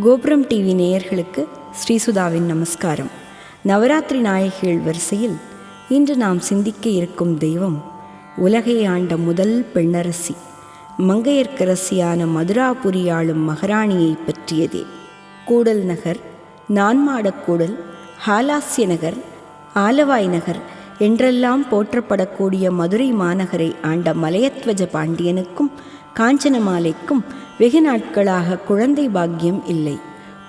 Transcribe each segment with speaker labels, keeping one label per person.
Speaker 1: கோபுரம் டிவி நேயர்களுக்கு ஸ்ரீசுதாவின் நமஸ்காரம். நவராத்திரி நாயகிகள் வரிசையில் இன்று நாம் சிந்திக்க இருக்கும் தெய்வம் உலகை ஆண்ட முதல் பெண்ணரசி மங்கையர்க்கரசியான மதுராபுரி ஆளும் மகாராணியை பற்றியதே. கூடல் நகர் நான்மாடக்கூடல் ஹாலாஸ்ய நகர் ஆலவாய் நகர் என்றெல்லாம் போற்றப்படக்கூடிய மதுரை மாநகரை ஆண்ட மலையத்வஜ பாண்டியனுக்கும் காஞ்சனமாலைக்கும் வெகு நாட்களாக குழந்தை பாக்கியம் இல்லை.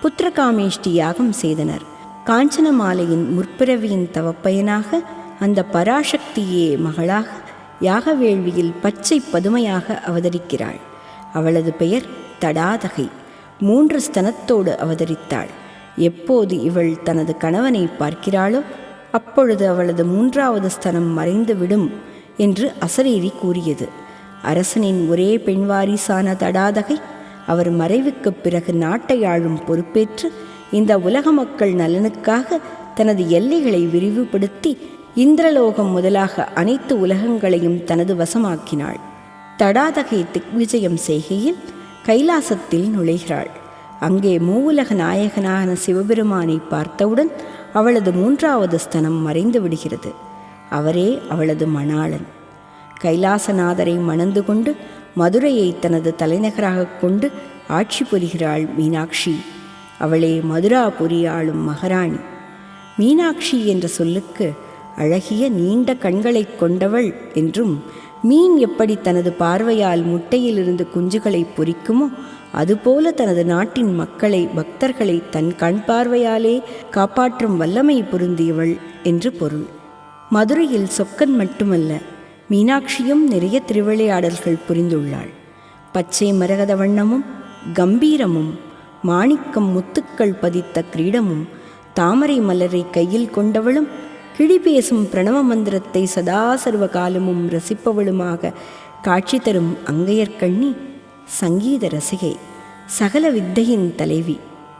Speaker 1: புத்திரகாமேஷ்டி யாகம் செய்தனர். காஞ்சனமாலையின் முற்பிறவியின் தவப்பயனாக அந்த பராசக்தியே மகளாக யாக வேள்வியில் பச்சை பதுமையாக அவதரிக்கிறாள். அவளது பெயர் தடாதகை. மூன்று ஸ்தனத்தோடு அவதரித்தாள். எப்போது இவள் தனது கணவனை பார்க்கிறாளோ அப்பொழுது அவளது மூன்றாவது ஸ்தனம் மறைந்து விடும் என்று அசரீரி கூறியது. அரசனின் ஒரே பெண் வாரிசான தடாதகை அவர் மறைவுக்குப் பிறகு நாட்டை ஆளும் பொறுப்பேற்று இந்த உலக மக்கள் நலனுக்காக தனது எல்லைகளை விரிவுபடுத்தி இந்திரலோகம் முதலாக அனைத்து உலகங்களையும் தனது வசமாக்கினாள். தடாதகை திக்விஜயம் செய்கையில் கைலாசத்தில் நுழைகிறாள். அங்கே மூவுலக நாயகனான சிவபெருமானை பார்த்தவுடன் அவளது மூன்றாவது ஸ்தனம் மறைந்து விடுகிறது. அவரே அவளது மணாளன். கைலாசநாதரை மணந்து கொண்டு மதுரையை தனது தலைநகராக கொண்டு ஆட்சி புரிகிறாள் மீனாட்சி. அவளே மதுராபுரி ஆளும் மகாராணி. மீனாட்சி என்ற சொல்லுக்கு அழகிய நீண்ட கண்களைக் கொண்டவள் என்றும் மீன் எப்படி தனது பார்வையால் முட்டையிலிருந்து குஞ்சுகளை பொறிக்குமோ அதுபோல தனது நாட்டின் மக்களை பக்தர்களை தன் கண் பார்வையாலே காப்பாற்றும் வல்லமை பொருந்தியவள் என்று பொருள். மதுரையில் சொக்கன் மட்டுமல்ல மீனாட்சியும் நிறைய திருவிளையாடல்கள் புரிந்துள்ளாள். பச்சை மரகத வண்ணமும் கம்பீரமும் மாணிக்கம் முத்துக்கள் பதித்த கிரீடமும் தாமரை மலரை கையில் கொண்டவளும் கிழி பேசும் பிரணவ மந்திரத்தை சதா சர்வ காலமும் ரசிப்பவளுமாக காட்சி தரும் அங்கையர்கண்ணி சங்கீத ரசிகை சகல வித்தையின் தலைவி.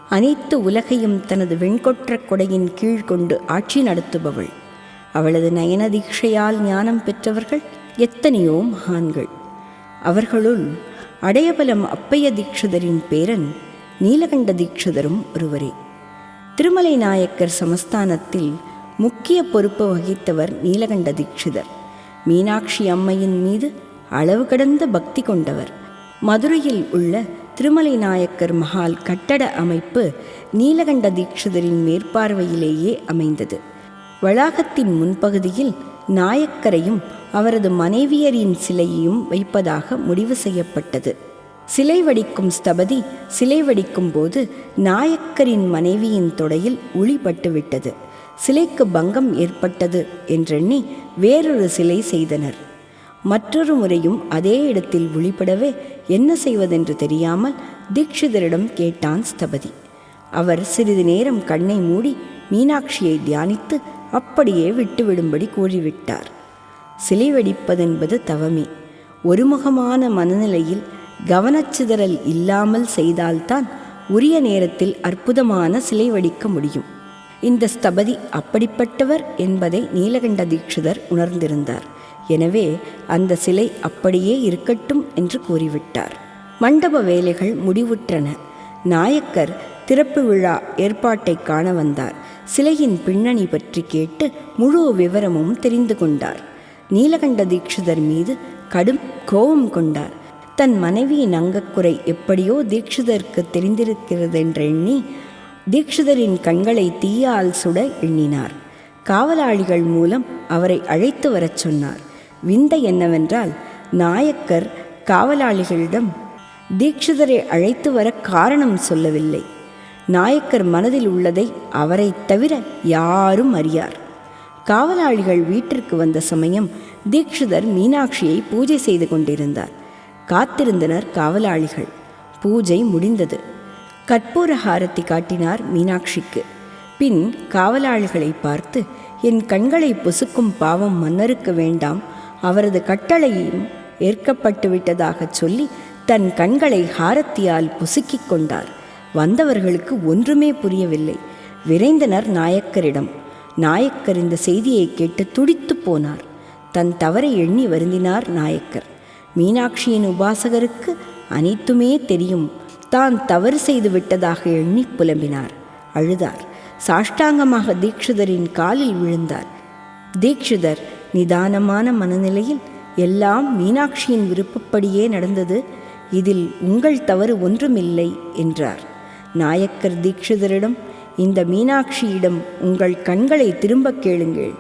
Speaker 1: அனைத்து உலகையும் தனது வெண்கொற்ற கொடையின் கீழ் கொண்டு ஆட்சி நடத்துபவள். அவளது நயன தீட்சையால் ஞானம் பெற்றவர்கள் எத்தனையோ மகான்கள். அவர்களுள் அடையபலம் அப்பைய தீட்சிதரின் பேரன் நீலகண்ட தீட்சிதரும் ஒருவரே. திருமலை நாயக்கர் சமஸ்தானத்தில் முக்கிய பொறுப்பு வகித்தவர் நீலகண்ட தீட்சிதர். மீனாட்சி அம்மையின் மீது அளவு கடந்த பக்தி கொண்டவர். மதுரையில் உள்ள திருமலை நாயக்கர் மஹால் கட்டட அமைப்பு நீலகண்ட தீட்சிதரின் மேற்பார்வையிலேயே அமைந்தது. வளாகத்தின் முன்பகுதியில் நாயக்கரையும் அவரது மனைவியரின் சிலையையும் வைப்பதாக முடிவு செய்யப்பட்டது. சிலை வடிக்கும் ஸ்தபதி சிலை வடிக்கும் போது நாயக்கரின் மனைவியின் தொடையில் உளிபட்டுவிட்டது சிலைக்கு பங்கம் ஏற்பட்டது என்றெண்ணி வேறொரு சிலை செய்தனர். மற்றொரு முறையும் அதே இடத்தில் ஒளிபடவே என்ன செய்வதென்று தெரியாமல் தீட்சிதரிடம் கேட்டான் ஸ்தபதி. அவர் சிறிது நேரம் கண்ணை மூடி மீனாட்சியை தியானித்து அப்படியே விட்டுவிடும்படி கூறிவிட்டார். சிலை வெடிப்பதென்பது தவமே. ஒருமுகமான மனநிலையில் கவனச்சிதறல் இல்லாமல் செய்தால்தான் உரிய நேரத்தில் அற்புதமான சிலை வடிக்க முடியும். இந்த ஸ்தபதி அப்படிப்பட்டவர் என்பதை நீலகண்ட தீட்சிதர் உணர்ந்திருந்தார். எனவே அந்த சிலை அப்படியே இருக்கட்டும் என்று கூறிவிட்டார். மண்டப வேலைகள் முடிவுற்றன. நாயக்கர் திறப்பு விழா ஏற்பாட்டை காண வந்தார். சிலையின் பின்னணி பற்றி கேட்டு முழு விவரமும் தெரிந்து கொண்டார். நீலகண்ட தீட்சிதர் மீது கடும் கோபம் கொண்டார். தன் மனைவியின் அங்கக்குறை எப்படியோ தீட்சிதருக்கு தெரிந்திருக்கிறதென்று எண்ணி தீட்சிதரின் கண்களை தீயால் சுட எண்ணினார். காவலாளிகள் மூலம் அவரை அழைத்து வரச் சொன்னார். விந்தை என்னவென்றால் நாயக்கர் காவலாளிகளிடம் தீட்சிதரை அழைத்து வர காரணம் சொல்லவில்லை. நாயக்கர் மனதில் உள்ளதை அவரை தவிர யாரும் அறியார். காவலாளிகள் வீட்டிற்கு வந்த சமயம் தீட்சிதர் மீனாட்சியை பூஜை செய்து கொண்டிருந்தார். காத்திருந்தனர் காவலாளிகள். பூஜை முடிந்தது. கற்பூர ஹாரத்தி காட்டினார் மீனாட்சிக்கு. பின் காவலாளிகளை பார்த்து என் கண்களை பொசுக்கும் பாவம் மன்னருக்கு வேண்டாம். அவரது கட்டளையும் ஏற்கப்பட்டு விட்டதாகச் சொல்லி தன் கண்களை ஹாரத்தியால் பொசுக்கிக் கொண்டார். வந்தவர்களுக்கு ஒன்றுமே புரியவில்லை. விரைந்தனர் நாயக்கரிடம். நாயக்கர் இந்த செய்தியை கேட்டு துடித்து போனார். தன் தவறை எண்ணி வருந்தினார் நாயக்கர். மீனாட்சியின் உபாசகருக்கு அனைத்துமே தெரியும். தான் தவறு செய்து விட்டதாக எண்ணி புலம்பினார். அழுதார். சாஷ்டாங்கமாக தீக்ஷிதரின் காலில் விழுந்தார். தீக்ஷிதர் நிதானமான மனநிலையில் எல்லாம் மீனாட்சியின் விருப்பப்படியே நடந்தது. இதில் உங்கள் தவறு ஒன்றுமில்லை என்றார். நாயக்கர் தீக்ஷிதரிடம் இந்த மீனாட்சியிடம் உங்கள் கண்களை திரும்பக் கேளுங்கள்.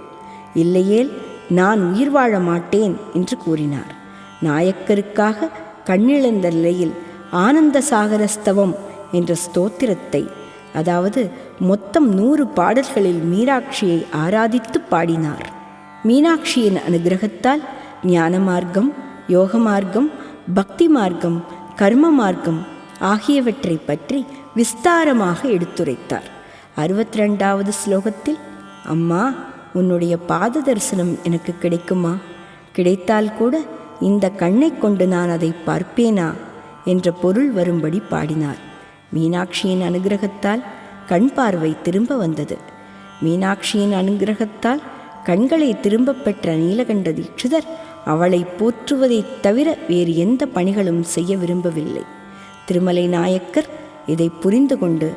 Speaker 1: இல்லையேல் நான் உயிர் வாழ மாட்டேன் என்று கூறினார். நாயக்கருக்காக கண்ணிழந்த நிலையில் ஆனந்த சாகரஸ்தவம் என்ற ஸ்தோத்திரத்தை அதாவது மொத்தம் நூறு பாடல்களில் மீனாட்சியை ஆராதித்து பாடினார். மீனாட்சியின் அனுகிரகத்தால் ஞான மார்க்கம் யோக மார்க்கம் பக்தி மார்க்கம் கர்ம மார்க்கம் ஆகியவற்றை பற்றி விஸ்தாரமாக எடுத்துரைத்தார். அறுபத்தி ரெண்டாவது ஸ்லோகத்தில் அம்மா உன்னுடைய பாத தரிசனம் எனக்கு கிடைக்குமா? கிடைத்தால் கூட இந்த கண்ணை கொண்டு நான் அதை பார்ப்பேனா? என்ற பொருள் வரும்படி பாடினார். மீனாட்சியின் அனுகிரகத்தால் கண் பார்வை திரும்ப வந்தது. மீனாட்சியின் அனுகிரகத்தால் கண்களை திரும்பப் பெற்ற நீலகண்ட தீட்சிதர் அவளை போற்றுவதைத் தவிர வேறு எந்த பணிகளும் செய்ய விரும்பவில்லை. திருமலை நாயக்கர் இதை புரிந்து கொண்டு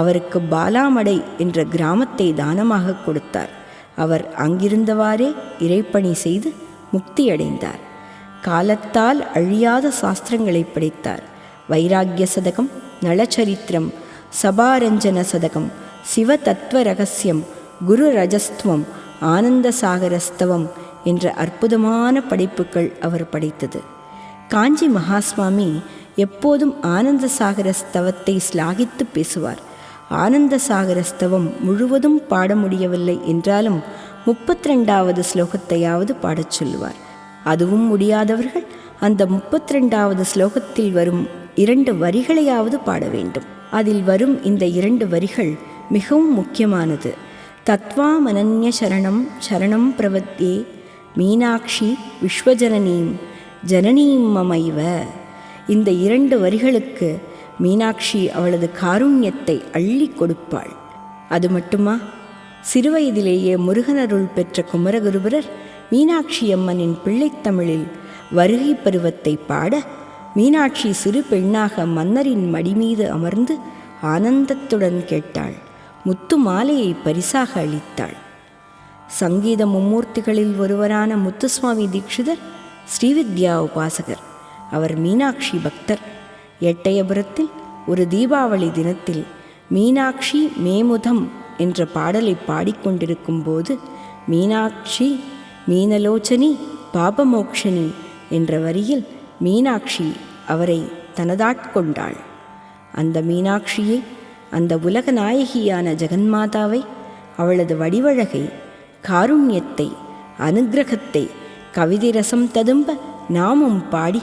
Speaker 1: அவருக்கு பாலாமடை என்ற கிராமத்தை தானமாக கொடுத்தார். அவர் அங்கிருந்தவாறே இறைப்பணி செய்து முக்தியடைந்தார். காலத்தால் அழியாத சாஸ்திரங்களை படைத்தார். வைராக்கிய சதகம் நளச்சரித்திரம் சபாரஞ்சன சதகம் சிவ தத்துவ ரகசியம் குரு ரஜஸ்துவம் ஆனந்த சாகரஸ்தவம் என்ற அற்புதமான படைப்புகள் அவர் படைத்தது. காஞ்சி மகாஸ்வாமி எப்போதும் ஆனந்த சாகர ஸ்தவத்தை ஸ்லாகித்து பேசுவார். ஆனந்த சாகர ஸ்தவம் முழுவதும் பாட முடியவில்லை என்றாலும் முப்பத்தி ரெண்டாவது ஸ்லோகத்தையாவது பாடச் சொல்லுவார். அதுவும் முடியாதவர்கள் அந்த முப்பத்தி ரெண்டாவது ஸ்லோகத்தில் வரும் இரண்டு வரிகளையாவது பாட வேண்டும். அதில் வரும் இந்த இரண்டு வரிகள் மிகவும் முக்கியமானது. தத்வாமனன்ய சரணம் சரணம் பிரவத்தே மீனாட்சி விஸ்வஜனனீம் ஜனனீம் மமைவ. இந்த இரண்டு வரிகளுக்கு மீனாட்சி அவளது காருண்யத்தை அள்ளி கொடுப்பாள். அது மட்டுமா? சிறுவயதிலேயே முருகனருள் பெற்ற குமரகுருபரர் மீனாட்சி அம்மனின் பிள்ளைத்தமிழில் வருகை பருவத்தை பாட மீனாட்சி சிறு பெண்ணாக மன்னரின் மடிமீது அமர்ந்து ஆனந்தத்துடன் கேட்டாள். முத்து மாலையை பரிசாக அளித்தாள். சங்கீத மும்மூர்த்திகளில் ஒருவரான முத்துசுவாமி தீட்சிதர் ஸ்ரீவித்யா உபாசகர். அவர் மீனாட்சி பக்தர். எட்டயபுரத்தில் ஒரு தீபாவளி தினத்தில் மீனாட்சி மேமுதம் என்ற பாடலை பாடிக்கொண்டிருக்கும் போது மீனாட்சி மீனலோச்சனி பாபமோக்ஷனி என்ற வரியில் மீனாட்சி அவரை தனதாட்கொண்டாள். அந்த மீனாட்சியை அந்த உலக நாயகியான ஜெகன்மாதாவை அவளது வடிவழகை காருண்யத்தை அனுக்கிரகத்தை கவிதை ரசம் ததும்ப நாமும் பாடி